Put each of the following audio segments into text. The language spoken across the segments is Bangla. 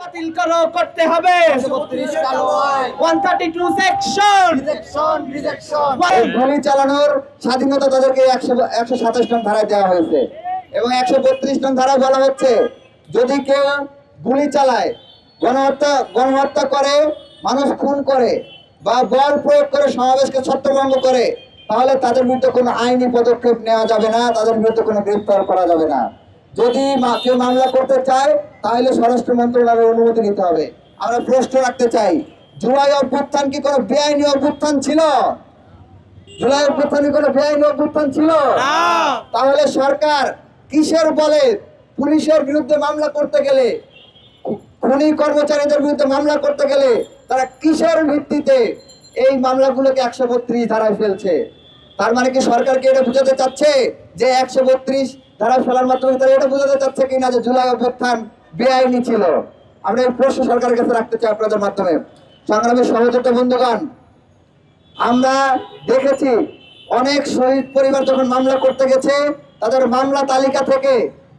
বাতিল করো, করতে হবে। এই চালানোর স্বাধীনতা তাদেরকে ধারায় দেওয়া হয়েছে এবং ধারায় বলা হচ্ছে, যদি কেউ গুলি চালায়, গণহত্যা গণহত্যা করে, মানুষ খুন করে বা বল প্রয়োগ করে সমাবেশকে ছত্রভঙ্গ করে, তাহলে তাদের বিরুদ্ধে কোনো আইনি পদক্ষেপ নেওয়া যাবে না, তাদের বিরুদ্ধে কোনো গ্রেফতার করা যাবে না। যদি কেউ মামলা করতে চায় তাহলে স্বরাষ্ট্র মন্ত্রণালয়ের অনুমতি নিতে হবে। আমরা প্রশ্ন রাখতে চাই জুলাই অভ্যুত্থান কি কোনো বেআইনি অভ্যুত্থান ছিল? জুলাই অভ্যুত্থানে কোনো বেআইনি অভ্যুত্থান ছিল? তাহলে সরকার কিসের বলে পুলিশের বিরুদ্ধে মামলা করতে গেলে খনি কর্মচারীদের বিরুদ্ধে মামলা করতে গেলে তারা কিসের ভিত্তিতে এই মামলাগুলোকে একশো বত্রিশ ধারায় ফেলছে? তার মানে কি সরকারকে এটা বোঝাতে চাচ্ছে যে একশো বত্রিশ ধারায় ফেলার মাধ্যমে তারা এটা বোঝাতে চাচ্ছে কিনা যে জুলাই অভ্যুত্থান বেআইনি ছিল। আমরা এই প্রশ্ন সরকারের কাছে রাখতে চাই আপনাদের মাধ্যমে। সংগ্রামের সহযোগিতা বন্ধুগণ, আমরা দেখেছি অনেক শহীদ পরিবার যখন মামলা করতে গেছে, তাদের মামলা তালিকা থেকে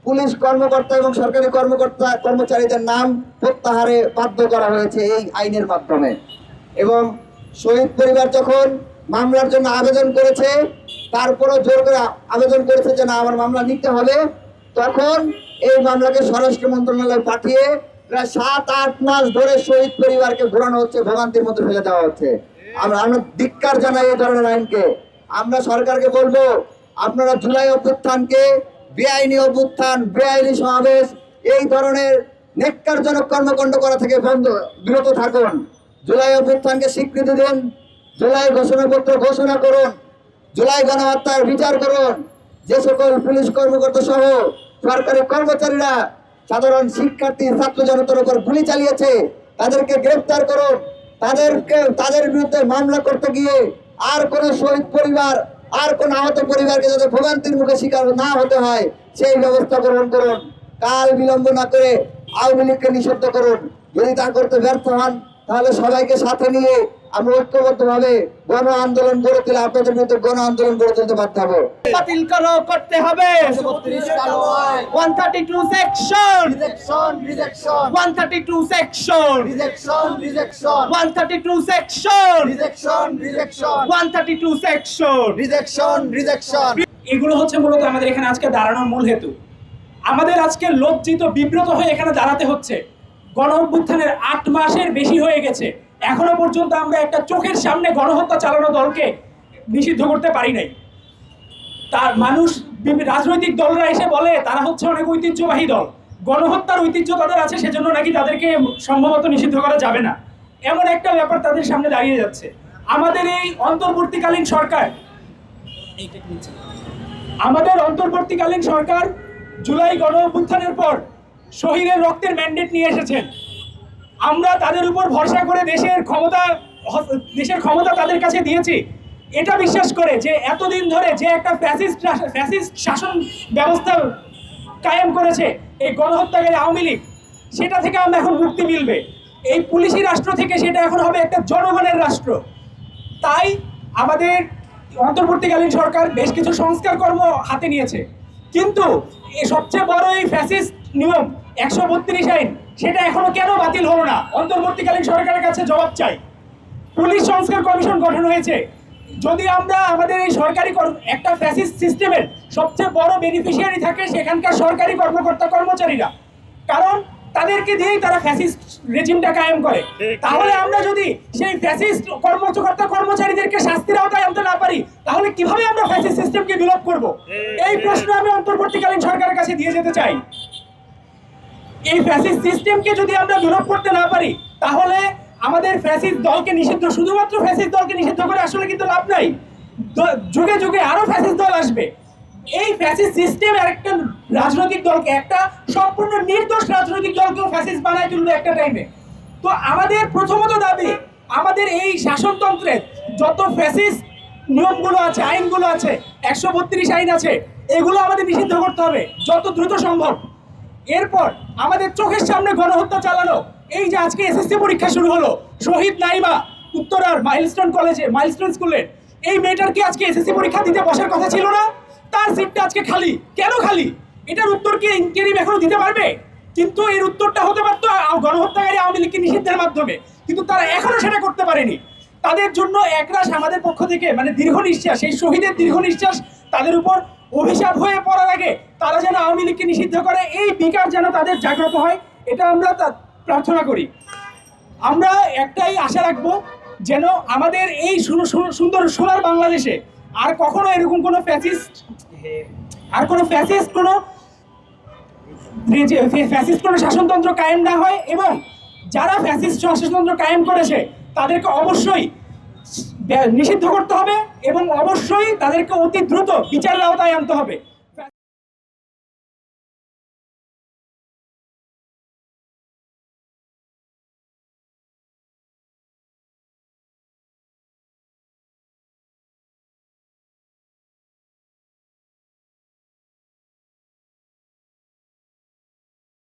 পুলিশ কর্মকর্তা এবং সরকারি কর্মকর্তা কর্মচারীদের নাম প্রত্যাহারে বাধ্য করা হয়েছে এই আইনের মাধ্যমে। এবং শহীদ পরিবার যখন মামলার জন্য আবেদন করেছে তারপরও জোর করে আবেদন করেছে যে না, আমার মামলা নিতে হবে। তখন এই মামলাকে স্বরাষ্ট্র মন্ত্রণালয়ে পাঠিয়ে প্রায় সাত, আট মাস ধরে শহীদ পরিবারকে ঘোরানো হচ্ছে, ভোগান্তির মধ্যে ফেলে দেওয়া হচ্ছে। আমরা আমরা ধিক্কার জানাই এই ধরনের আইনকে। আমরা সরকারকে বলব, আপনারা জুলাই অভ্যুত্থানকে, বেআইনি অভ্যুত্থান, বেআইনি সমাবেশ, এই ধরনের নেককারজনক কর্মকাণ্ড করা থেকে বন্ধ, বিরত থাকুন। জুলাই অভ্যুত্থানকে স্বীকৃতি দিন, জুলাই ঘোষণাপত্র ঘোষণা করুন। জুলাই গণহত্যার বিচার করুন। যে সকল পুলিশ কর্মকর্তা সহ সরকারি কর্মচারীরা সাধারণ শিক্ষার্থী, ছাত্র জনতার উপর গুলি চালিয়েছে, তাদেরকে গ্রেফতার করুন। তাদেরকে, তাদের বিরুদ্ধে মামলা করতে গিয়ে আর কোন শহীদ পরিবার, আর কোন আহত পরিবারকে যাতে ভোগান্তির মুখে শিকার না হতে হয়, সেই ব্যবস্থা গ্রহণ করুন। কাল বিলম্ব না করে আওয়ামী লীগকে নিষিদ্ধ করুন। যদি তা করতে ব্যর্থ হন তাহলে সবাইকে সাথে নিয়ে আমরা ঐক্যবদ্ধভাবে গণ আন্দোলন গড়ে তুলে আপনাদের বিরুদ্ধে গণ আন্দোলন গড়ে তুলতে বাধ্য হব। বাতিল করো করতে হবে। Section rejection rejection section rejection rejection section rejection rejection section rejection rejection এগুলো হচ্ছে মূলত আমাদের এখানে আজকে দাঁড়ানোর মূল হেতু। আমাদের আজকে লজ্জিত বিব্রত হয়ে এখানে দাঁড়াতে হচ্ছে। গণ অভ্যুত্থানের আট মাসের বেশি হয়ে গেছে। এখনও পর্যন্ত আমরা একটা চোখের সামনে গণহত্যা চালানো দলকে নিষিদ্ধ করতে পারি নাই। তার মানুষ রাজনৈতিক দলরা এসে বলে, তারা হচ্ছে অনেক ঐতিহ্যবাহী দল। গণহত্যার ঐতিহ্য তাদের আছে, সেজন্য নাকি তাদেরকে সম্ভবত নিষিদ্ধ করা যাবে না। এমন একটা ব্যাপার তাদের সামনে দাঁড়িয়ে যাচ্ছে। আমাদের এই অন্তর্বর্তীকালীন সরকার? আমাদের অন্তর্বর্তীকালীন সরকার জুলাই গণ অভ্যুত্থানের পর শহীদের রক্তের ম্যান্ডেট নিয়ে এসেছেন। আমরা তাদের উপর ভরসা করে দেশের ক্ষমতা দেশের ক্ষমতা তাদের কাছে দিয়েছি। এটা বিশ্বাস করে যে এতদিন ধরে যে একটা ফ্যাসিস্ট ফ্যাসিস্ট শাসন ব্যবস্থা কায়েম করেছে এই গণহত্যাকারী আওয়ামী লীগ, সেটা থেকে আমরা এখন মুক্তি মিলবে। এই পুলিশি রাষ্ট্র থেকে সেটা এখন হবে একটা জনগণের রাষ্ট্র। তাই আমাদের অন্তর্বর্তীকালীন সরকার বেশ কিছু সংস্কার কর্ম হাতে নিয়েছে। কিন্তু সবচেয়ে বড় এই ফ্যাসিস্ট নিয়ম একশো বত্রিশ আইন সেটা এখনও কেন বাতিল হলো না? অন্তর্বর্তীকালীন সরকারের কাছে জবাব চাই। পুলিশ সংস্কার কমিশন গঠন হয়েছে। যদি আমরা আমাদের এই সরকারি কর- একটা ফ্যাসিস্ট সিস্টেমের সবচেয়ে বড় বেনিফিশিয়ারি থাকে সেখানকার সরকারি কর্মকর্তা কর্মচারীরা। কারণ তাদেরকে দিয়েই তারা ফ্যাসিস্ট রেজিমটা কায়েম করে। তাহলে আমরা যদি সেই ফ্যাসিস্ট কর্মকর্তা কর্মচারীদেরকে শাস্তির আওতায় আনতে না পারি তাহলে কীভাবে আমরা ফ্যাসিস্ট সিস্টেমকে বিলোপ করব? এই প্রশ্ন আমি অন্তর্বর্তীকালীন সরকারের কাছে দিয়ে যেতে চাই। এই ফ্যাসিস সিস্টেমকে যদি আমরা বিলোপ করতে না পারি, তাহলে আমাদের ফ্যাসিস্ট দলকে নিষিদ্ধ, শুধুমাত্র ফ্যাসিস্ট দলকে নিষিদ্ধ করে আসলে কিন্তু লাভ নাই। যুগে যুগে আরও ফ্যাসিস দল আসবে। এই ফ্যাসিস সিস্টেম একটা রাজনৈতিক দলকে, একটা সম্পূর্ণ নির্দোষ রাজনৈতিক দলকেও ফ্যাসিস বানায় তুলবে একটা টাইমে তো আমাদের প্রথমত দাবি, আমাদের এই শাসনতন্ত্রের যত ফ্যাসিস নিয়মগুলো আছে, আইনগুলো আছে, একশো বত্রিশ আইন আছে, এগুলো আমাদের নিষিদ্ধ করতে হবে, যত দ্রুত সম্ভব। এরপর আমাদের চোখের সামনে গণহত্যা চালানো। এই যে আজকে এসএসসি পরীক্ষা শুরু হলো, শহীদ নাইবা উত্তরার মাইলস্টোন কলেজে, মাইলস্টোন স্কুলের এই মেয়েটার কি আজকে এসএসসি পরীক্ষা দিতে বসার কথা ছিল না? তার সিটটা আজকে খালি। কেন খালি? এটার উত্তর কি ইন্টারিম এখনও দিতে পারবে? কিন্তু এর উত্তরটা হতে পারতো গণহত্যাকারী আওয়ামী লীগকে নিষিদ্ধের মাধ্যমে। কিন্তু তারা এখনও সেটা করতে পারেনি। তাদের জন্য একরাশ আমাদের পক্ষ থেকে মানে দীর্ঘ নিঃশ্বাস, এই শহীদের দীর্ঘ নিঃশ্বাস তাদের উপর অভিশাপ হয়ে পড়ার আগে তারা যেন আওয়ামী লীগকে নিষিদ্ধ করে, এই বিকার যেন তাদের জাগ্রত হয়, এটা আমরা প্রার্থনা করি। আমরা একটাই আশা রাখব যেন আমাদের এই সুন্দর সোনার বাংলাদেশে আর কখনো এরকম কোনো ফ্যাসিস্ট আর কোনো ফ্যাসিস্ট কোনো ফ্যাসিস্ট কোনো শাসনতন্ত্র কায়েম না হয় এবং যারা ফ্যাসিস্ট শাসনতন্ত্র কায়েম করেছে তাদেরকে অবশ্যই নিষিদ্ধ করতে হবে এবং অবশ্যই তাদেরকে অতি দ্রুত বিচারের আওতায় আনতে হবে।